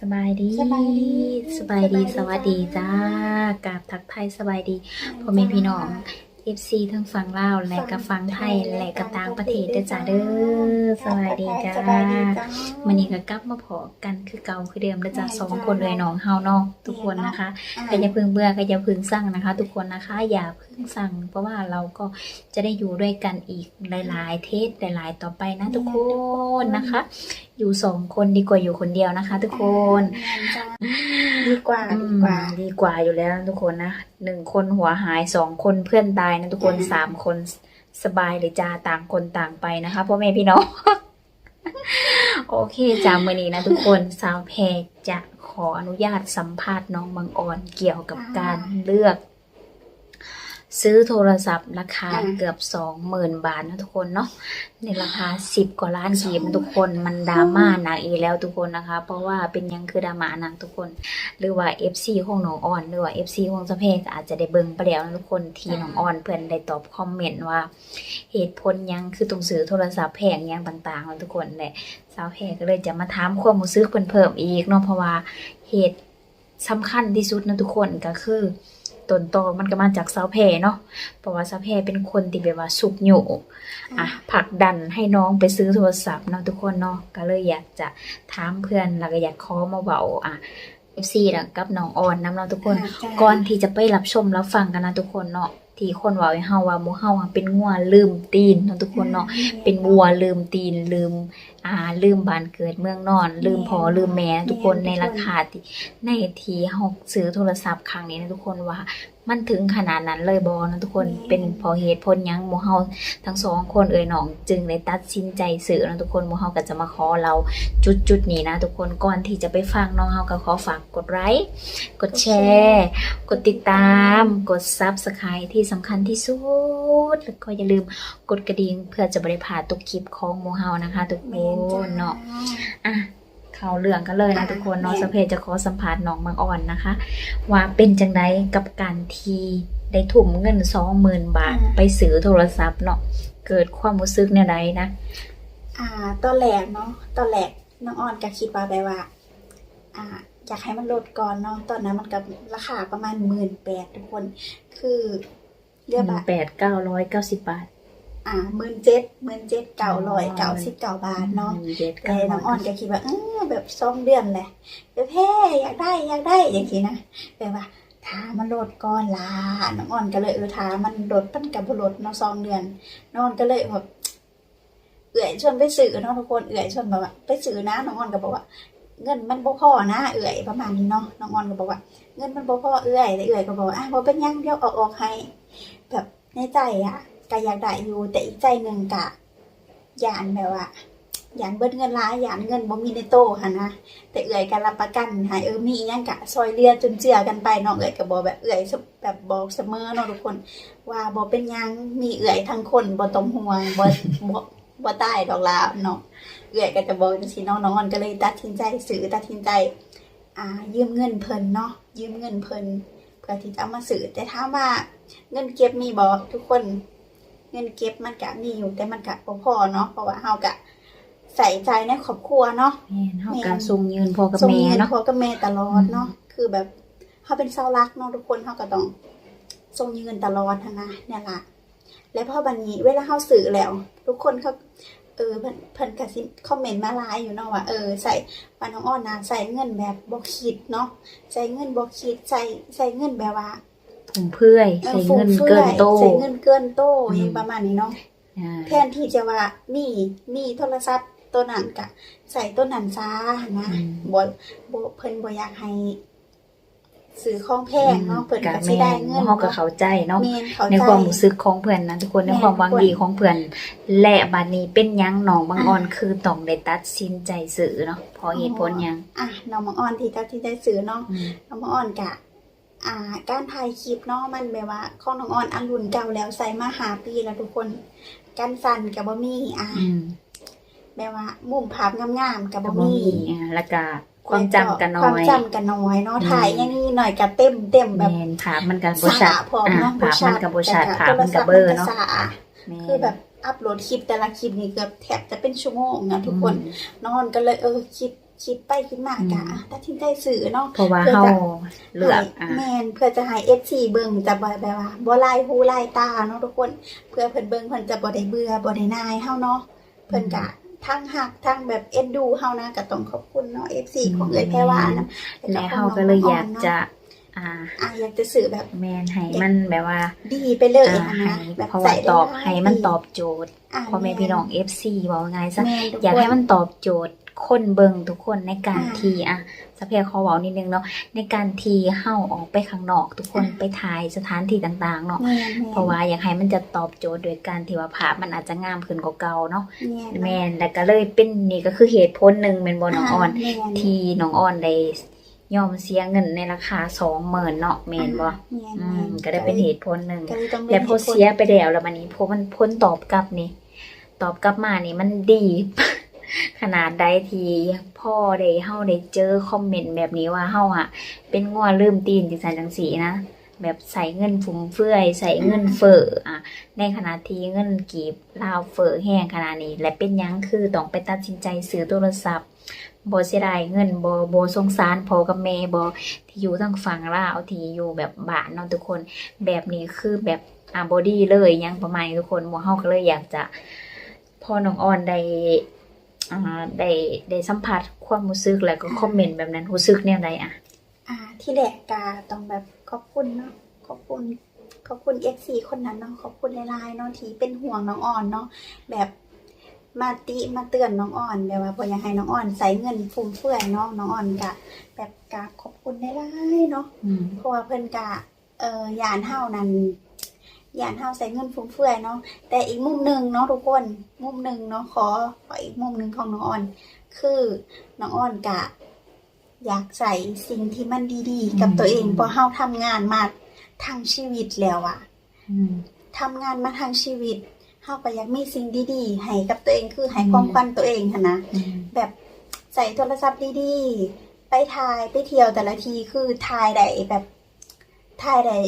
สบายดีสบายดีสบายดีสสบายดีวัสดีจ้ากราบทักไทายสบายดีพ่อแม่พี่น้อง FC ทั้งฝั่งลาวและกับฝั่งไทยและกับต่างประเทศเด้อจ้าเด้อสบายดีจ้าสบายดีจ้าวันนี้ก็กลับมาพอกันคือเก่าคือเดิมเด้อจ้าแม่นจ้าสองคนเลยน้องเฮาเนาะทุกคนนะคะก็อย่าเพิ่งเบื่อก็อย่าเพิ่งสั่งนะคะ ทุกคนนะคะอย่าเพิ่งสั่ง เพราะว่าเราก็จะได้อยู่ด้วยกันอีกหลาย ๆ เทสหลาย ๆ ต่อไปนะทุกคนนะคะ อยู่สองคนดีกว่าอยู่คนเดียวนะคะ ทุกคนแม่นจ้าดีกว่าอืดีมกว่าดีกว่าอยู่แล้วนะทุกคนนะหนึ่งคนหัวหายสองคนเพื่อนตายนะทุกคนอืมสามคนสบายเลยจ้าต่างคนต่างไปนะคะพ่อแม่พี่น้องโอเคจ้ามื่อนี้นะทุกคนสาวแพรจะขออนุญาตสัมภาษณ์น้องบางออนเกี่ยวกับการเลือก ซื้อโทรศัพท์ราคาเกือบสองหมื่นบาทนะทุกคนเนาะในราคาสิบกว่าล้านกีบนะทุกคนมันดราม่าหนักอีกแล้วทุกคนนะคะ เพราะว่าเป็นหยังคือดราม่าหนักทุกคน หรือว่า FC ของน้องออนหรือว่า FC ของสะเพกอาจจะได้เบิ่งไปแล้วนะทุกคนที่น้องออนเพื่อนได้ตอบคอมเมนต์ว่า เหตุผลหยังคือต้องซื้อโทรศัพท์แพงหยังต่างๆนะทุกคนแหละสาวแพรก็เลยจะมาถามความรู้สึกเพิ่นเพิ่มอีกเนาะเพราะว่าเหตุสำคัญที่สุดนะทุกคนก็คือ ต้นตอมันก็มาจากสาวแพรเนาะเพราะว่าสาวแพรเป็นคนที่แบบว่าสุกอยู่อะผลักดันให้น้องไปซื้อโทรศัพท์เนาะทุกคนเนาะก็เลยอยากจะถามเพื่อนแล้วก็อยากขอมาเบาอะ FC นะกับน้องออนน้ำเราะทุกคนจ้าก่อนที่จะไปรับชมรับฟังกันนะทุกคนเนาะที่คนเว่าให้เฮาว่าหมูเฮาอะเป็นงัวลืมตีนเนาะทุกคนเนาะเป็นวัวลืมตีนลืมอ่าลืมบ้านเกิดเมืองนอน ลืมพ่อลืมแม่นะทุกคนในราคาที่ในที่เฮาซื้อโทรศัพท์ครั้งนี้นะทุกคนว่า มันถึงขนาดนั้นเลยบอนะทุกคนเป็นเพอเหตุผลหยังหมูเฮาทั้งสองคนเอ่ยน้อง จึงได้ตัดสินใจซื้อนะทุกคนหมูเฮาก็จะมาขอเราจุดจุดๆนี้นะทุกคนก่อนที่จะไปฟังน้องเฮาก็ขอฝากกดไลค์กดแชร์ กดติดตาม กด Subscribe ที่สำคัญที่สุดแล้วก็อย่าลืมกดกระดิ่งเพื่อจะบริพลาดทุกคลิปของหมูเฮานะคะทุกคแม่นจ้านเนาะอะเข้าเรื่องกันเลยนะอะทุกคนเนาะแม่นสะเพจจะขอสัมภาษณ์น้องบางอ่อนนะคะ ว่าเป็นจังไดกับการที่ได้ทุ่มเงินสองหมื่นบาท ไปซื้อโทรศัพท์เนาะเกิดความรู้สึกเนี่ยใดนะ อ่าตอนแรกเนาะตอนแรกน้องออนก็คิดว่าแบบว่า อ่าอยากให้มันลดก่อนเนาะตอนนั้นมันกับราคาประมาณหมื่นแปดทุกคน คือเรียกหนึ่ว่างแปดเก้าร้อยเก้าสิบบาท อ่าหมื่นเจ็ดหมื่นเจ็ดเก้าร้อยเก้าสิบเก้าบาทเนาะหนึ่งเจ็ดแต่เก้าน้องอ่อนก็คิดว่าเออแบบสองเดือนแหละแบบแพ้อยากได้อยากได้อย่างนี้นะแบบว่าถามันโหลดก่อนล่ะน้องอ่อนก็เลยเออถามันโหลดปั้นกับโหลดเนาะสองเดือนน้องอ่อนก็เลยแบบเอื่อยชวนไปสื่อเนาะทุกคนเอื่อยชวนแบบว่าไปสื่อนะน้องอ่อนก็บอกว่า เงินมันบ่พอนะ เอื่อยประมาณนี้เนาะน้องอ่อนก็บอกว่า เงินมันบ่พอเอื่อยแต่เอื่อยก็บอกว่าอะบ่เป็นหยังเดี๋ยวเออกออกให้ แบบในใจอะ ก็อยากได้อยู่ แต่อีกใจหนึ่งกะยานแบบว่ายานเบิดเงินล้ายยานเงินบ่มีในโตค่ะนะแต่เอื่อยการรับประกันให้เออมีอิหยังกะซอยเรือจนเจือกันไปเนาะเอื่อยก็บ่แบบเอื่อยแบบบอกเสมอเนาะทุกคน ว่าบ่เป็นยังมีเอื่อยทั้งคนบ่ต้องห่วงบ่บ่บ่ตายดอกลาเนาะเอื่อยก็จะบอกจังซี่เนาะน้องอ่อนก็เลยตัดสินใจซื้อตัดสินใจ อ่า ยืมเงินเพิ่นเนาะยืมเงินเพิ่นเพื่อที่จะเอามาซื้อแต่ถ้าว่าเงินเก็บมีบ่ทุกคน เงินเก็บมันก็มีอยู่แต่มันก็บ่พอเนาะเพราะว่าเฮาก็ใส่ใจในครอบครัวเนาะแม่นเฮาการส่งยืนพ่อกับส่งแม่เงินเนาะ พ่อกับแม่ตลอดเนาะคือแบบเฮาเป็นเสาหลักเนาะทุกคนเฮาก็ต้องส่งเงินตลอดหั้นนะเนี่ยล่ะและพอบัดนี้เวลาเฮาซื้อแล้ว ทุกคนเขาเออเพิ่นเพิ่นก็สิคอมเมนต์มาหลายอยู่เนาะว่าเออใส่ว่าน้องอ้อนนะใส่เงินแบบบ่คิดเนาะใส่เงินบ่คิดใส่ใส่เงินแบบว่า ถุงเพื่อยเออใช้ฟุ่เงิมนเฟืเกิอนยโตใส่เงินเกินโตอืมอย่างประมาณนี้เนาะอ่าแทนที่จะว่ามีมีโทรศัพท์ตัวนั้นกะ ใส่ตัวนั้นซานะอืมบ่บ่เพิ่นบ่อยากให้ซื้อของแพงเนาะเพิ่นกะก็สิแม่ได้นเงินเฮาก็เข้าใจเนาะแม่นเข้าในใจความรู้สึกของเพื่อนนะทุกคนในแม่นความหวังทุกคนดีของเพื่อนและบัดนี้เป็นหยังน้องบางอ่อนคือต้องได้ตัดสินใจซื้อเนาะเพอเหตุผลหยังอะน้องมังอ่อนที่เจ้าที่ได้ซื้อเนาะอืมน้องมังอ่อนกะ อ่าการถ่ายคลิปเนาะมันแบบว่าของน้องอ่อนอันรุ่นเก่าแล้วใส่มาหาปีแล้วทุกคนกันสั่นก็บ่มีอะอืมแบบว่า มุมภาพงามๆก็ก็บ่บ่มีมีอ่าแล้วก็ความจำกันน้ควาอมย จำกันน้อยเนาะอืม ถ่ายอย่างนี้หน่อยก็เต็มเต็มแบบแม่นภาพมันก็บ่ชัดสาพร้อมอ่าเนาะภาพมันก็บ่ชัดแต่ภาพมันก็เบลอเนาะโทรศัพท์มันก็สแม่นคือแบบอัปโหลดคลิปแต่ละคลิปนี่เกือบแทบจะเป็นชั่วโมงนะทุกคนนอนก็เลยเออคิด คิดไปคิดมากะตัดสินใจซื้อเนาะเพราะว่าเพื่อเฮาจะเลือกอะแมนเพื่อจะให้ FC เบิ่งจะบ่แบบว่าบ่ลายหูลายตาเนาะทุกคน เพื่อเพิ่นเบิ่งเพิ่นจะบ่ได้เบื่อบ่ได้นายเฮาเนาะเพิ่นก็ทั้งหักทั้งแบบเอ็นดูเฮานะก็ต้องขอบคุณเนาะ FC ของเอ้ยแพรวานะและเฮาก็เลยอยากจะ อ่าอะอยากจะสื่อแบบแมนให้มันแบบว่า ดีไปเลยอ่าอะให้นะแบบเพราะใส่ว่าได้ตอบหลายให้มันตอบโจทย์อะพ่อแม่พี่น้อง FC บอกง่ายซะแม่ทุอยากให้คมันตอบโจทย์คนเบิงทุกคนในการอ่าทีอะสะเพยขอเว้านิดนึงเนาะในการทีเฮาออกไปข้างนอก ทุกคนอ่าไปถ่ายสถานที่ต่างๆเนาะแม่แม่เพราะว่าอยากให้มันจะตอบโจทย์โดยการที่ว่าภาพมันอาจจะงามขึ้นกว่าเก่าเนาะแม่แม่นแล้วก็เลยเป็นนี่ก็คือเหตุผลหนึ่งเป็นบ่น้องออนแม่ที่น้องออนได้ ยอมเสียเงินในราคา20,000เนาะแม่นบ่แม่อืแม่มก็ได้เป็นเหตุผลหนึ่งก็เลยต้องแล้วพอเสียไปแล้วแล้วมันนี้พอมันพ้นตอบกลับนี่ ตอบกลับมานี่มันดี ขนาดใดทีพ่อได้เฮาได้เจอคอมเมนต์แบบนี้ว่าเฮาอะเป็นงัวลืมตีนจังซั่นจังสีนะแบบใส่เงินฟุ่มเฟือย ใส่เงินเฟ้ออะในขณะที่เงินกีบลาวเฟ้อแห้งขนาดนี้ และเป็นหยังคือต้องไปตัดสินใจซื้อโทรศัพท์ บเสียดายเงินบ่บ่สงสารพ่อกับแม่บ่ที่อยู่ทางฝั่งลาวที่อยู่แบบบ้านเนาะทุกคนแบบนี้คือแบบอ่าบอดี้เลยยังประมาณทุกคนหมัวเฮาก็เลยอยากจะพอน้องออนได้อ่าได้ได้สัมผัสความรู้สึกแล้วก็คอมเมนต์แบบนั้นรู้สึกแนวใดอะอ่า ที่แรกกาต้องแบบขอบคุณเนาะขอบคุณขอบคุณ FC คนนั้นเนาะขอบคุณหลายๆเนาะที่เป็นห่วงน้องอ่อนเนาะแบบ มาติมาเตือนน้องอ่อนแบบว่าบ่อยากให้น้องอ่อนใส่เงินฟุ่มเฟือยเนาะน้องอ่อนกะ แบบกาขอบคุณหลายๆเนาะอืมเพราะว่าเพิ่นกะเอ่อยานเฮานั้นยานเฮาใส่เงินฟุ่มเฟือยเนาะแต่อีกมุมหนึ่งเนาะทุกคนมุมหนึ่งเนาะขอขออีกมุมหนึ่งของน้องอ่อน คือน้องอ่อนกะ อยากใส่สิ่งที่มันดีๆ กับตัวเองเพราะเฮาทำงานมาทั้งชีวิตแล้วอะอืมทำงานมาทั้งชีวิต เฮาก็อยากมีสิ่งดีๆให้กับตัวเองคือให้ความฝันตัวเองหั้นนะอืมแบบใส่โทรศัพท์ดีๆไปถ่ายไปเที่ยวแต่ละทีคือถ่ายได้แบบถ่ายได้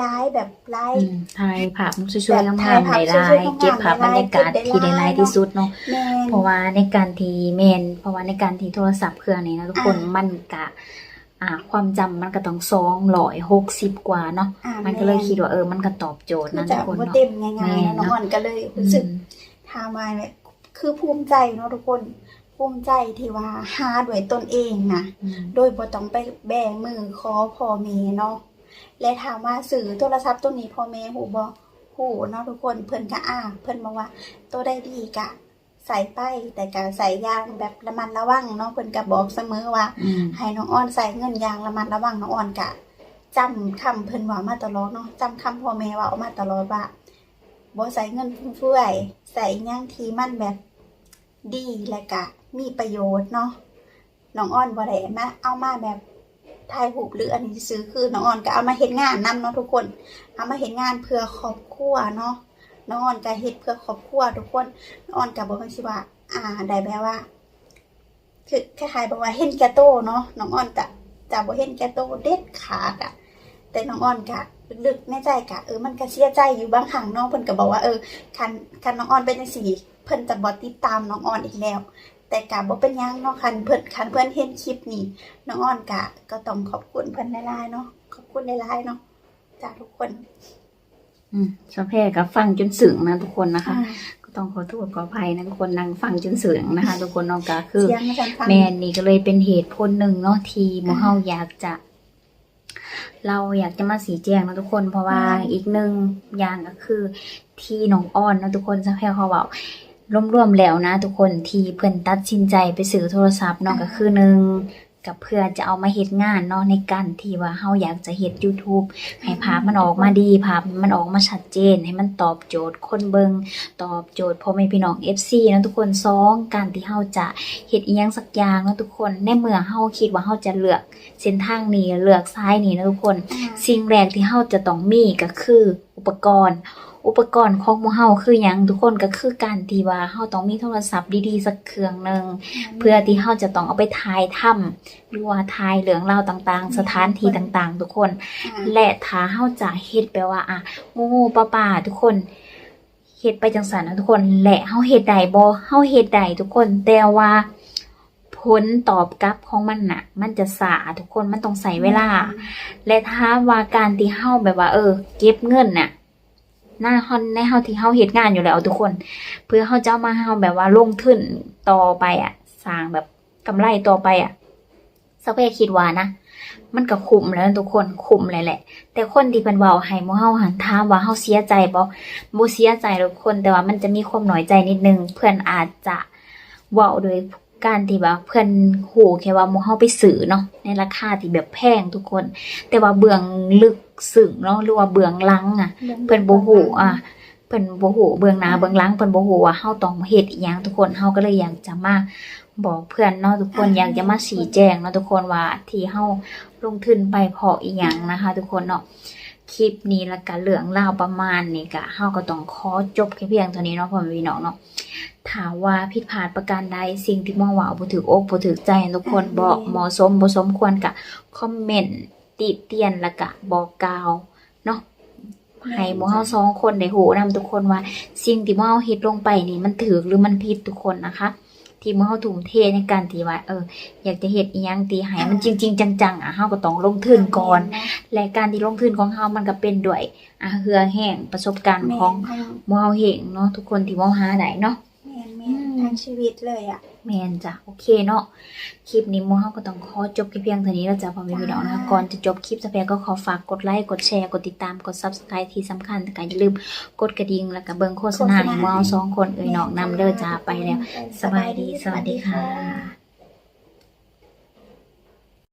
ร้ายแบบร้ายอืมถ่ายภาพสวยๆงามถ่ายๆภาพได้หลายสวยๆงามๆเก็บภาพบรรยากาศได้หลายที่ได้หลายที่สุดเนาะแม่นเพราะว่าในการที่แมน เพราะว่าในการที่โทรศัพท์เครื่องนี้นะทุกคนอ่ามัมันกะ อ่า ความจำมันก็ต้อง260กว่าเนาะอ่ามันก็เลยแคิดว่าเออมันก็ตอบโจทย์คือนะจะทุกคนบ่เนาะเต็มง่ายแม่ๆนนะน้องเนาะอ่อนก็เลยรู้สึกทามาแบบคือภูมิใจเนาะทุกคนภูมิใจที่ว่าหาด้วยตนเองนะอืมโดยบ่ต้องไปแบมือขอพ่อแม่เนาะและถามว่าสื่อโทรศัพท์ตัวนี้พ่อแม่หูบ่หูเนาะทุกคนเพิ่นก็อ่าเพิ่นบอกว่าตัวได้ดีกะ ใส่ไปแต่ก็ใส่อยางแบบระมัดระวังเนาะเพิ่นก็บอกเสมอว่าอืมให้น้องอ้อนใส่เงินอยางระมัดระวังน้องอ้อนกะจำคำเพิ่นว่ามาตลอดเนาะจำคำพ่อแม่ว่ามาตลอดว่าบ่ใส่เงินฟุ่มเฟือยใส่หยังที่มันแบบดีและกะ มีประโยชน์เนาะน้องอ้อนบ่ได้มาเอามาแบบถ่ายรูปหรืออันนี้ซื้อคือน้องอ้อนก็เอามาเฮ็ดงานนํเนาะทุกคน เอามาเฮ็ดงานเพื่อครอบครัวเนาะ น้องอ้อนก็เฮ็ดเพื่อครอบครัวทุกคนน้องอ้อนก็บ่ฮู้สิว่า อ่าได้แบบว่า คือคล้ายๆบอกว่าเห็นแกโตเนาะน้องอ้อนกะจะบ่เห็นแกโตเด็ดขาดอะแต่น้องอ้อนกะลึกๆในใจกะเออมันก็เสียใจอยู่บางครั้งน้องเพิ่นก็บอกว่าเออคันคันน้องอ้อนเป็นจังซี่เพิ่นจะบ่ติดตามน้องอ้อนอีกแล้ว แต่กะบ่เป็นหยังเนาะคันเพิ่นคันเพิ่นเห็นคลิปนี้น้องอ้อนกะก็ต้องขอบคุณเพิ่นหลายๆเนาะขอบคุณหลายๆเนาะจากทุกคน อืมสะเพศก็ฟังจนสึงนะทุกคนนะคะอ่าก็ต้องขอโทษขออภัยนะทุกคนนั่งฟังจนสึงนะคะ ทุกคนเนอกก็คือ เสียงอาจารย์ฟัง แม่นนี่ก็เลยเป็นเหตุผลหนึ่งเนาะที่หมูเฮาอยากจะ เราอยากจะมาสีแจงนะทุกคน เพราะว่าอืม อีกหนึ่งอย่างก็คือ ที่น้องอ้อนนะทุกคนจะให้เขาบอกรวมๆแล้วนะ ทุกคนที่เพิ่นตัดสินใจไปซื้อโทรศัพท์เนาะก็คือหนึ่ง กับเพื่อจะเอามาเฮ็ดงานเนาะในการที่ว่าเฮาอยากจะเฮ็ด YouTube ให้ภาพมันออกมาดี ภาพมันออกมาชัดเจน ให้มันตอบโจทย์คนเบิงตอบโจทย์พ่อแม่พี่น้อง FC นะทุกคนสองการที่เฮาจะเฮ็ดอีหยังสักอย่างนะทุกคนในเมื่อเฮาคิดว่าเฮาจะเลือกเส้นทางนี้เลือกซ้ายนี้นะทุกคนอ่าสิ่งแรกที่เฮาจะต้องมีก็คืออุปกรณ์ อุปกรณ์ของหมู่เฮาคือหยังทุกคนก็คือการที่ว่าเฮาต้องมีโทรศัพท์ดีๆสักเครื่องหนึงเพื่อที่เฮาจะต้องเอาไปถ่ายทำหรือว่าถ่ายเรื่องราวต่างๆ สถานที่ต่างๆ ทุกคนอ่าและถ้าเฮาจะเฮ็ดแปลว่าอะงูๆป้าๆทุกคนเฮ็ดไปจังซั่นนะทุกคนและเฮาเฮ็ดได้บ่เฮาเฮ็ดได้ทุกคนแต่ว่าผผลตอบกลับของมันน่ะ มันจะสาทุกคนมันต้องใส่เวลา และถ้าว่าการที่เฮาแบบว่า เออ เก็บเงินน่ะ หน้าฮอนในเฮาที่เฮาเฮ็ดงานอยู่แล้วทุกคน เพื่อเฮาเจะเอามาเฮาแบบว่าลงทุนต่อไปอะสร้างแบบกำไรต่อไปอะสักเพคิดว่านะมันก็คุ้มแล้วทุกคนคุ้มเลยแหละ แต่คนที่เพิ่นเว้าให้หมู่เฮาหันถามว่าเฮาเสียใจบ่บ่เสียใจทุกคน แต่ว่ามันจะมีความหน้อยใจนิดนึง เพื่อนอาจจะเว้าโดย การที่ว่าเพื่อนฮู้แค่ว่าหมู่เฮาไปซื้อเนาะในราคาที่แบบแพงทุกคน แต่ว่าเบื้องลึกซึ้งเนาะหรือว่าเบื้องหลังอะ เพิ่นบ่ฮู้อะเพิ่นบ่ฮู้เบื้องหน้าเบื้องหลังเพิ่นบ่ฮู้ว่าเฮาต้องเฮ็ดอีหยังทุกคนเฮาก็เลยอยากจะมาบอกเพื่อนเนาะทุกคนอยากจะมาชี้แจงเนาะทุกคนว่าที่เฮาลงทุนไปเพราะอีหยังนะคะ ทุกคนเนาะ คลิปนี้ล้วก็เรื่องราประมาณนี้ก็เฮาก็ต้องขอจบแค่เพียงเท่านี้เนาะพ่อแม่พี่น้องเนาะถามว่าผิดพลาดประการใดสิ่งที่มองว่าบ่ถูกอกบ่ถูกใจทุกคนบ่เหมาะสมบ่สมควรก็คอมเมนต์ติเตียนล้วก็บอกกล่าวเนาะให้หมู่เฮาสองคนได้หูนำทุกคนว่า สิ่งที่หมู่เฮาเฮ็ดลงไปนี่มันถูกหรือมันผิดทุกคนนะคะ ที่หมู่เฮาทุ่มเทในการที่ว่าเออ อยากจะเฮ็ดอีหยังที่ให้มันจริง ๆ จังๆอะเฮาก็ต้องลงทุนก่อน และการที่ลงทุนของเฮามันก็เป็นด้วยอะเหือแห้งประสบการณ์ของหมู่เฮาเองเนาะทุกคนที่หมู่หาได้เนาะแม่นแม่นทั้ง ชีวิตเลยอะ แมนจ้ะโอเคเนาะคลิปนี้หมูเฮาก็ต้องขอจบแค่เพียงเท่านี้แล้วจ้ะพ่อแม่พี่น้องนะคะก่อนจะจบคลิปสเปรก็ขอฝากกดไลค์กดแชร์กดติดตามกด Subscribe ที่สำคัญแต่ก็อย่าลืมกดกระดิ่งแล้วก็เบิ่งโฆษณาให้หมูเฮาสองคนเอ่ยน้องนำเด้อจ้าไปแล้ว สบายดีสวัสดีค่ะ